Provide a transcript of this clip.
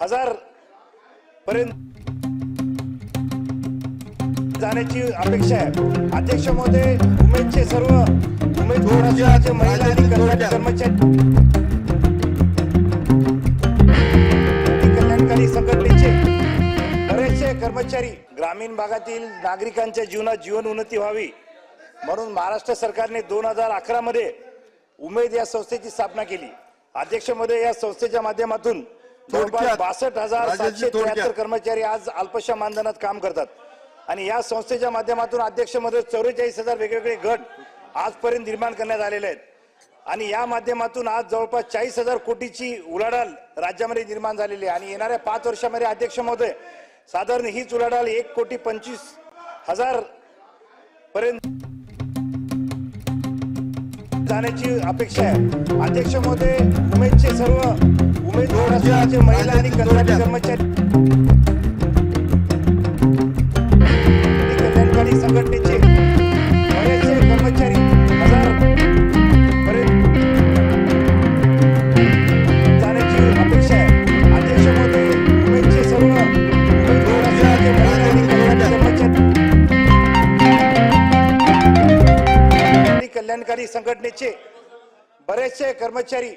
हजार पर्यंत जाण्याची अपेक्षा आहे. अध्यक्ष महोदय उमेदचे सर्व उमेद महिला आणि कर्मचारी कल्याणकारी संघटनेचे बरेचसे कर्मचारी ग्रामीण भागातील नागरिकांच्या जीवनात जीवन उन्नती व्हावी म्हणून महाराष्ट्र सरकारने दोन हजार अकरा मध्ये उमेद या संस्थेची स्थापना केली. अध्यक्षमध्ये या संस्थेच्या माध्यमातून थोडक्यात, बासष्ट हजार सातशे. त्र्याहत्तर कर्मचारी आज अल्पशा मानधनात काम करतात. आणि या संस्थेच्या माध्यमातून अध्यक्षमध्ये चौवेचाळीस हजार वेगवेगळे गट आजपर्यंत निर्माण करण्यात आलेले आहेत. आणि या माध्यमातून आज जवळपास चाळीस हजार कोटीची उलाढाल राज्यामध्ये निर्माण झालेली आहे. आणि येणाऱ्या पाच वर्षामध्ये अध्यक्ष महोदय साधारण हीच उलाढाल एक कोटी पंचवीस हजार पर्यंत जाण्याची अपेक्षा आहे. अध्यक्ष महोदय उमेदचे सर्व राज्य महिला आणि कंत्राटी कर्मचारी कल्याणकारी संघटनेचे बरेचसे कर्मचारी हजार. जाण्याची अपेक्षा आहे. अध्यक्ष महोदय उमेदचे सर्व महिला आणि कर्मचारी कल्याणकारी संघटनेचे बरेचसे कर्मचारी